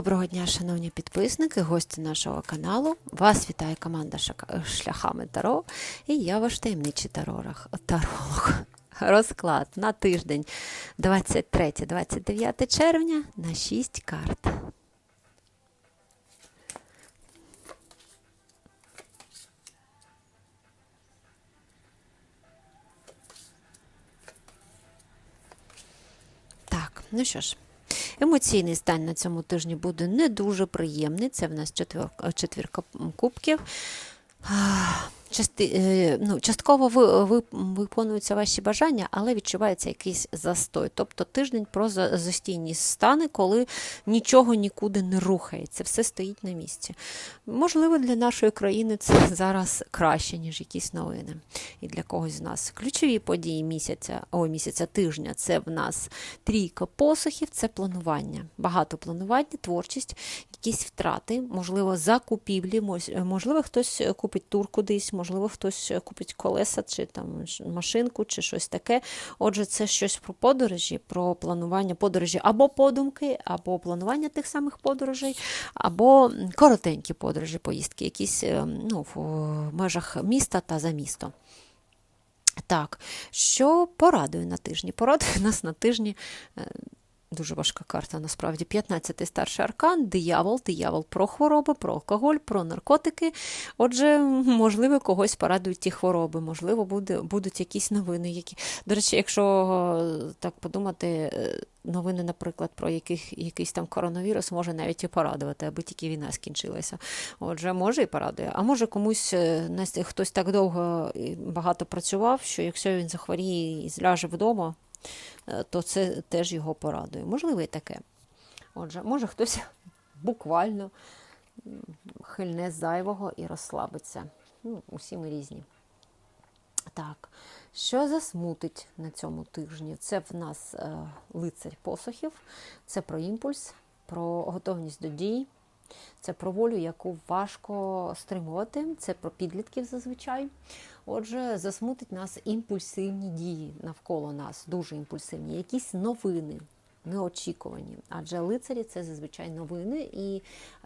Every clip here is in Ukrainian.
Доброго дня, шановні підписники, гості нашого каналу. Вас вітає команда Шляхами Таро і я ваш таємничий тарорах, таролог. Розклад на тиждень 23-29 червня на 6 карт. Так, ну що ж, емоційний стан на цьому тижні буде не дуже приємний. Це в нас четвірка кубків. Части, е, ну, частково ви, ви, виконуються ваші бажання, але відчувається якийсь застой. Тобто тиждень про за- застійні стани, коли нічого нікуди не рухається, все стоїть на місці. Можливо, для нашої країни це зараз краще, ніж якісь новини. І для когось з нас. Ключові події місяця, ой, місяця тижня це в нас трійка посухів, це планування. Багато планування, творчість, якісь втрати, можливо, закупівлі, можливо, хтось купить тур кудись, можливо, хтось купить колеса чи там машинку, чи щось таке. Отже, це щось про подорожі, про планування подорожі або подумки, або планування тих самих подорожей, або коротенькі подорожі, поїздки, якісь е, ну, в е, межах міста та за місто. Так, що порадує на тижні? Порадує нас на тижні. Дуже важка карта, насправді. 15-й старший аркан, диявол, диявол про хвороби, про алкоголь, про наркотики. Отже, можливо, когось порадують ті хвороби, можливо, буде, будуть якісь новини. Які... До речі, якщо е, так подумати, е, новини, наприклад, про яких, якийсь там коронавірус може навіть і порадувати, аби тільки війна скінчилася. Отже, може і порадує. А може комусь е, хтось так довго і багато працював, що якщо він захворіє і зляже вдома, то це теж його порадує. Можливо, і таке. Отже, може хтось буквально хильне зайвого і розслабиться. Ну, усі ми різні. Так, що засмутить на цьому тижні? Це в нас е, лицарь посохів, це про імпульс, про готовність до дій, це про волю, яку важко стримувати, це про підлітків зазвичай. Отже, засмутить нас імпульсивні дії навколо нас, дуже імпульсивні, якісь новини. Неочікувані, адже лицарі це зазвичай новини, і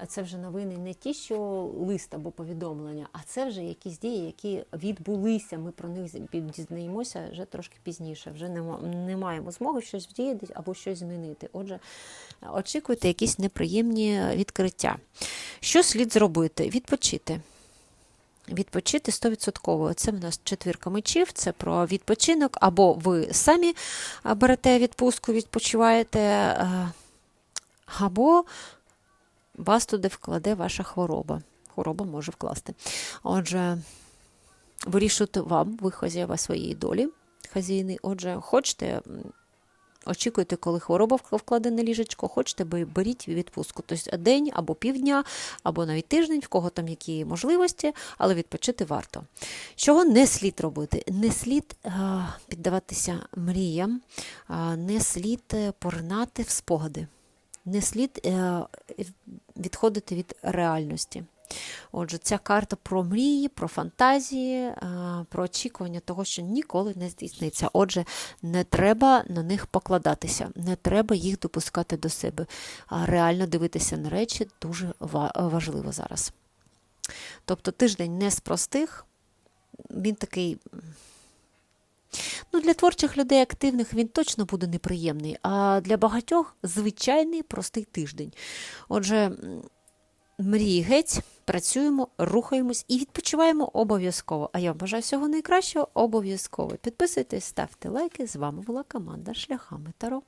це вже новини не ті, що лист або повідомлення, а це вже якісь дії, які відбулися. Ми про них дізнаємося вже трошки пізніше. Вже не, ма- не маємо змоги щось вдіяти або щось змінити. Отже, очікуйте якісь неприємні відкриття. Що слід зробити? Відпочити. Відпочити 100%. Це в нас четвірка мечів, це про відпочинок, або ви самі берете відпустку, відпочиваєте, або вас туди вкладе ваша хвороба. Хвороба може вкласти. Отже, вирішуйте вам, ви хазяєва своєї долі, хазяїни. Отже, хочете. Очікуйте, коли хвороба вк- вкладе на ліжечко, хочете, бе- беріть відпустку. Тобто день або півдня, або навіть тиждень, в кого там які можливості, але відпочити варто. Чого не слід робити? Не слід а, піддаватися мріям, а, не слід е, поринати в спогади, не слід е, відходити від реальності. Отже, ця карта про мрії, про фантазії, про очікування того, що ніколи не здійсниться. Отже, не треба на них покладатися, не треба їх допускати до себе. Реально дивитися на речі дуже важливо зараз. Тобто тиждень не з простих, він такий. Ну, для творчих людей активних він точно буде неприємний, а для багатьох звичайний простий тиждень. Отже, м, мрії геть, працюємо, рухаємось і відпочиваємо обов'язково. А я вам бажаю всього найкращого обов'язково. Підписуйтесь, ставте лайки. З вами була команда Шляхами Таро.